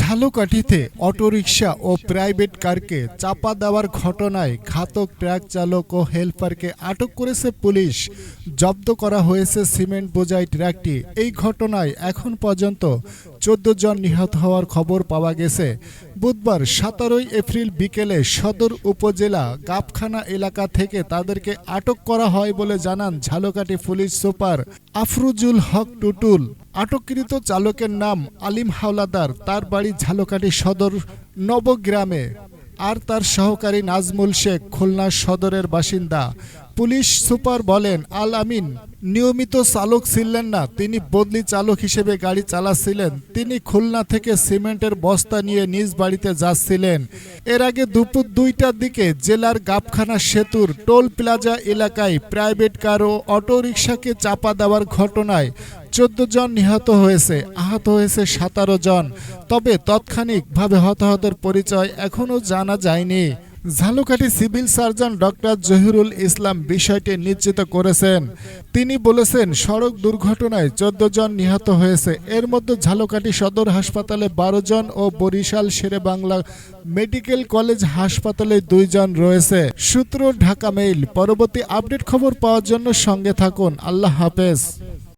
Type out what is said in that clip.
ঝালকাঠিতে autorickshaw ও private কারকে চাপা দেওয়ার ঘটনায় ঘাতক ট্রাক চালক ও হেলপারকে আটক করেছে পুলিশ। জব্দ করা হয়েছে সিমেন্ট বোঝাই ট্রাকটি। এই ঘটনায় এখন পর্যন্ত চোদ্দ জন নিহত হওয়ার খবর পাওয়া গেছে। বুধবার সতেরোই এপ্রিল বিকেলে সদর উপজেলা গাবখানা এলাকা থেকে তাদেরকে আটক করা হয় বলে জানান ঝালকাঠি পুলিশ সুপার আফরুজুল হক টুটুল। আটককৃত চালকের নাম আলিম হাওলাদার। তার বাড়ি ঝালকাঠি সদর নবগ্রামে। আর তার সহকারী নাজমুল শেখ খুলনা সদরের বাসিন্দা। পুলিশ সুপার বলেন, আল আমিন, নিয়মিত চালক ছিলেন না, তিনি বদলি চালক হিসেবে গাড়ি চালাচ্ছিলেন। তিনি খুলনা থেকে সিমেন্টের বস্তা নিয়ে নিজ বাড়িতে যাচ্ছিলেন। এর আগে দুপুর দুইটার দিকে জেলার গাবখানা সেতুর টোল প্লাজা এলাকায় প্রাইভেট কার ও অটোরিকশাকে চাপা দেওয়ার ঘটনায় চোদ্দ জন নিহত হয়েছে, আহত হয়েছে সতেরো জন। তবে তাৎক্ষণিকভাবে হতাহতের পরিচয় এখনও জানা যায়নি। Jhalakathi civil surgeon doctor Zahirul Islam বিষয়টি নিশ্চিত করেছেন। তিনি বলেছেন, সড়ক দুর্ঘটনায় চোদ্দ জন নিহত হয়েছে। এর মধ্যে ঝালকাঠি সদর হাসপাতালে বারো জন ও বরিশাল শেরে বাংলা মেডিকেল কলেজ হাসপাতালে দুইজন রয়েছে। সূত্র ঢাকা মেইল, পরবর্তী আপডেট খবর পাওয়ার জন্য সঙ্গে থাকুন। আল্লাহ হাফেজ।